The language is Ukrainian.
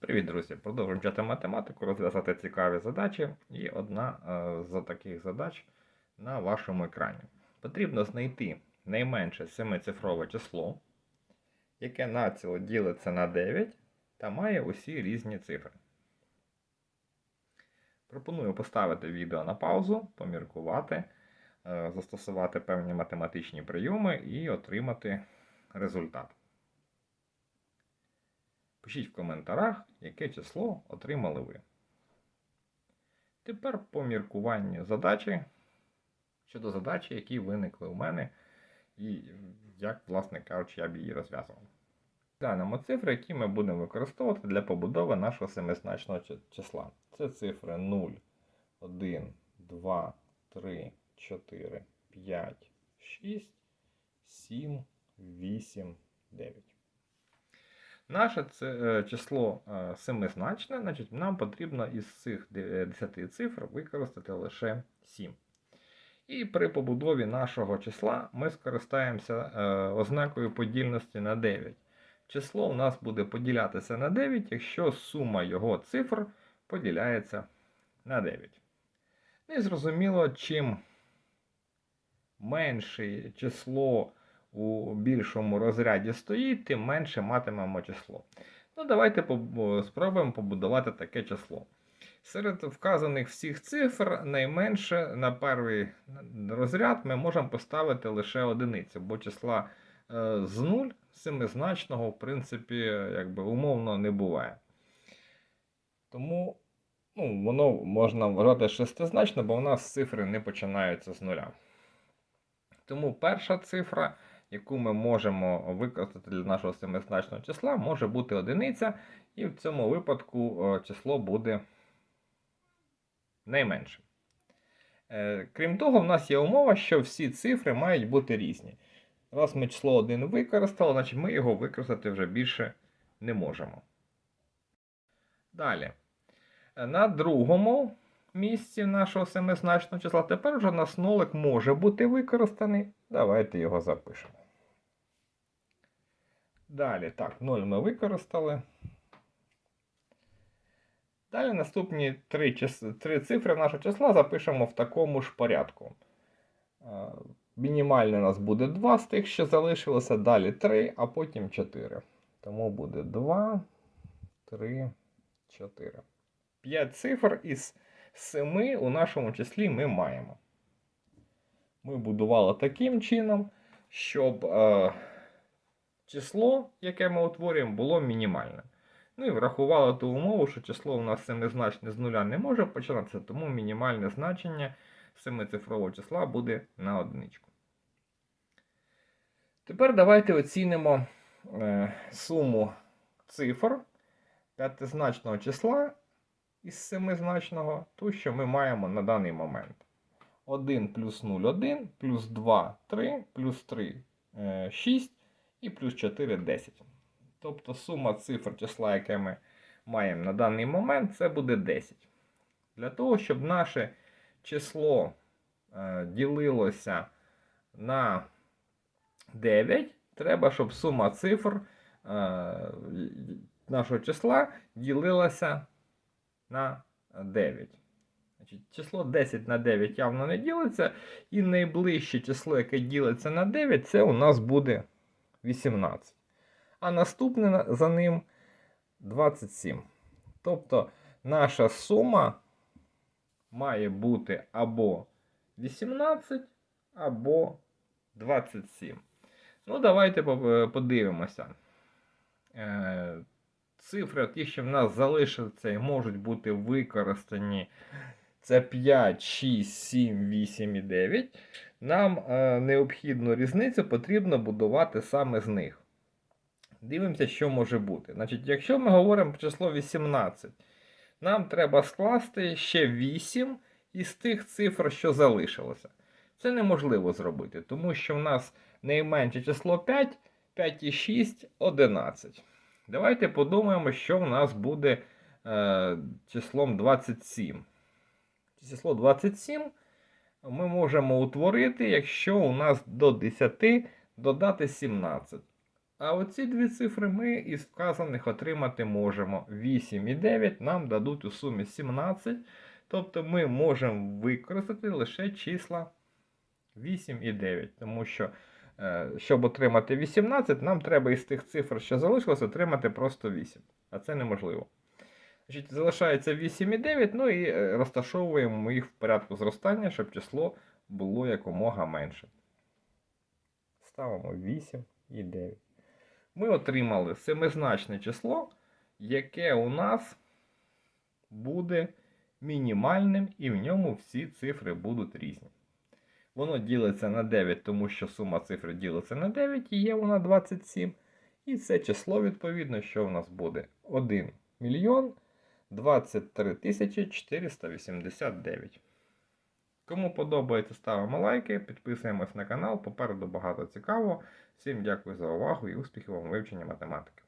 Привіт, друзі! Продовжуємо вчити математику, розв'язати цікаві задачі. І одна е, з таких задач на вашому екрані. Потрібно знайти найменше семицифрове число, яке націло ділиться на 9 та має усі різні цифри. Пропоную поставити відео на паузу, поміркувати, е, застосувати певні математичні прийоми і отримати результат. Пишіть в коментарях, яке число отримали ви. Тепер по міркуванню задачі щодо задачі, які виникли у мене, і як, власне кажучи, я б її розв'язував. Глянемо цифри, які ми будемо використовувати для побудови нашого семизначного числа. Це цифри 0, 1, 2, 3, 4, 5, 6, 7, 8, 9. Наше це е, число е, семизначне, значить нам потрібно із цих 10 цифр використати лише 7. І при побудові нашого числа ми скористаємося е, ознакою подільності на 9. Число у нас буде поділятися на 9, якщо сума його цифр поділяється на 9. Ну і зрозуміло, чим менше число у більшому розряді стоїть, тим менше матимемо число. Ну, давайте спробуємо побудувати таке число. Серед вказаних всіх цифр найменше на перший розряд ми можемо поставити лише одиницю, бо числа е, з 0 семизначного, в принципі, якби умовно не буває. Тому ну, воно можна вважати шестизначно, бо у нас цифри не починаються з нуля. Тому перша цифра, яку ми можемо використати для нашого семизначного числа, може бути одиниця, і в цьому випадку е, число буде найменшим. Е, Крім того, в нас є умова, що всі цифри мають бути різні. Раз ми число 1 використали, значить ми його використати вже більше не можемо. Далі. Е, На другому місці нашого семизначного числа тепер вже у нас нолик може бути використаний. Давайте його запишемо. Далі, так, 0 ми використали. Далі наступні три, три цифри нашого числа запишемо в такому ж порядку. Е, Мінімальне у нас буде 2 з тих, що залишилося, далі 3, а потім 4. Тому буде 2, 3, 4. 5 цифр із 7 у нашому числі ми маємо. Ми будували таким чином, щоб е, число, яке ми утворюємо, було мінімальним. Ну і врахували ту умову, що число у нас семизначне з нуля не може починатися, тому мінімальне значення семицифрового числа буде на одиничку. Тепер давайте оцінимо е, суму цифр п'ятизначного числа із семизначного, ту, що ми маємо на даний момент. 1 плюс 0 1, плюс 2 3, плюс 3 е, 6 і плюс 4 10. Тобто сума цифр числа, яке ми маємо на даний момент, це буде 10. Для того, щоб наше число е, ділилося на 9, треба, щоб сума цифр е, нашого числа ділилася на 9. Значить, число 10 на 9 явно не ділиться, і найближче число, яке ділиться на 9, це у нас буде 18 а наступне за ним 27. Тобто наша сума має бути або 18, або 27. Ну, давайте е, подивимося. Е, Цифри, ті, що в нас залишаться і можуть бути використані, це 5, 6, 7, 8 і 9. Нам е, необхідну різницю потрібно будувати саме з них. Дивимося, що може бути. Значить, якщо ми говоримо про число 18, нам треба скласти ще 8 із тих цифр, що залишилося. Це неможливо зробити, тому що в нас найменше число 5, 5 і 6 11. Давайте подумаємо, що в нас буде е, числом 27. Число 27 ми можемо утворити, якщо у нас до 10 додати 17. А оці дві цифри ми із вказаних отримати можемо. 8 і 9 нам дадуть у сумі 17. Тобто ми можемо використати лише числа 8 і 9. Тому що, е, щоб отримати 18, нам треба із тих цифр, що залишилось, отримати просто 8. А це неможливо. Значить, залишається 8 і 9, ну і е, розташовуємо їх в порядку зростання, щоб число було якомога менше. Ставимо 8 і 9. Ми отримали семизначне число, яке у нас буде мінімальним, і в ньому всі цифри будуть різні. Воно ділиться на 9, тому що сума цифр ділиться на 9 і є вона 27. І це число, відповідно, що в нас буде 1 мільйон 23 489. Кому подобається, ставимо лайки, підписуємось на канал. Попереду багато цікавого. Всім дякую за увагу і успіхів вам вивченні математики.